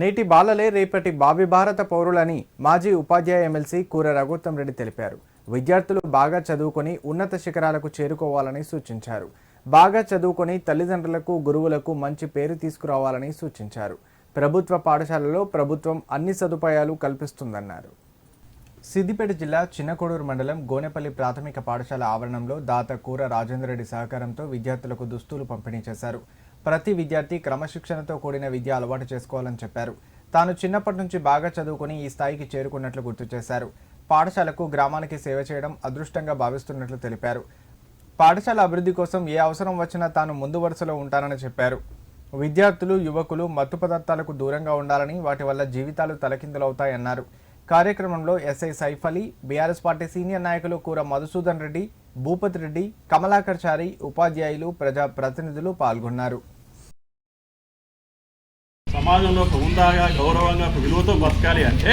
నేటి బాలలే రేపటి భావి భారత పౌరులని మాజీ ఉపాధ్యాయ ఎమ్మెల్సీ కూర రఘుత్తం రెడ్డి తెలిపారు. విద్యార్థులు బాగా చదువుకొని ఉన్నత శిఖరాలకు చేరుకోవాలని సూచించారు. బాగా చదువుకొని తల్లిదండ్రులకు గురువులకు మంచి పేరు తీసుకురావాలని సూచించారు. ప్రభుత్వ పాఠశాలలో ప్రభుత్వం అన్ని సదుపాయాలు కల్పిస్తుందన్నారు. సిద్దిపేట జిల్లా చిన్నకోడూరు మండలం గోనెపల్లి ప్రాథమిక పాఠశాల ఆవరణంలో దాత కూర రాజేంద్రరెడ్డి సహకారంతో విద్యార్థులకు దుస్తులు పంపిణీ చేశారు. ప్రతి విద్యార్థి క్రమశిక్షణతో కూడిన విద్య అలవాటు చేసుకోవాలని చెప్పారు. తాను చిన్నప్పటి నుంచి బాగా చదువుకొని ఈ స్థాయికి చేరుకున్నట్లు గుర్తు చేశారు. పాఠశాలకు గ్రామానికి సేవ చేయడం అదృష్టంగా భావిస్తున్నట్లు తెలిపారు. పాఠశాల అభివృద్ధి కోసం ఏ అవసరం వచ్చినా తాను ముందు వరుసలో ఉంటానని చెప్పారు. విద్యార్థులు యువకులు మత్తు పదార్థాలకు దూరంగా ఉండాలని వాటి వల్ల జీవితాలు తలకిందులవుతాయన్నారు. కార్యక్రమంలో SI Saif Ali BRS party senior నాయకులు కూర మధుసూదన్ రెడ్డి భూపతి రెడ్డి కమలాకర్ చారి ఉపాధ్యాయులు ప్రజా ప్రతినిధులు పాల్గొన్నారు. సమాజంలో ఒక హుందాగా గౌరవంగా ఒక విలువతో బతకాలి అంటే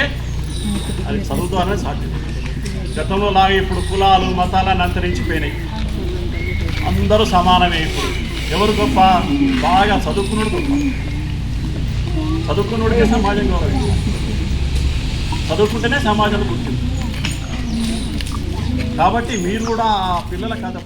అది చదువు ద్వారా సాధ్యం. గతంలో లాగా ఇప్పుడు కులాలు మతాలను అంతరించిపోయినాయి అందరూ సమానమే ఇప్పుడు. ఎవరు గొప్ప? బాగా చదువుకున్నాడు గొప్ప. చదువుకున్నోడికే సమాజం గౌరవించాలి. చదువుకుంటేనే సమాజం గుర్తింపు కాబట్టి మీరు కూడా పిల్లల కథ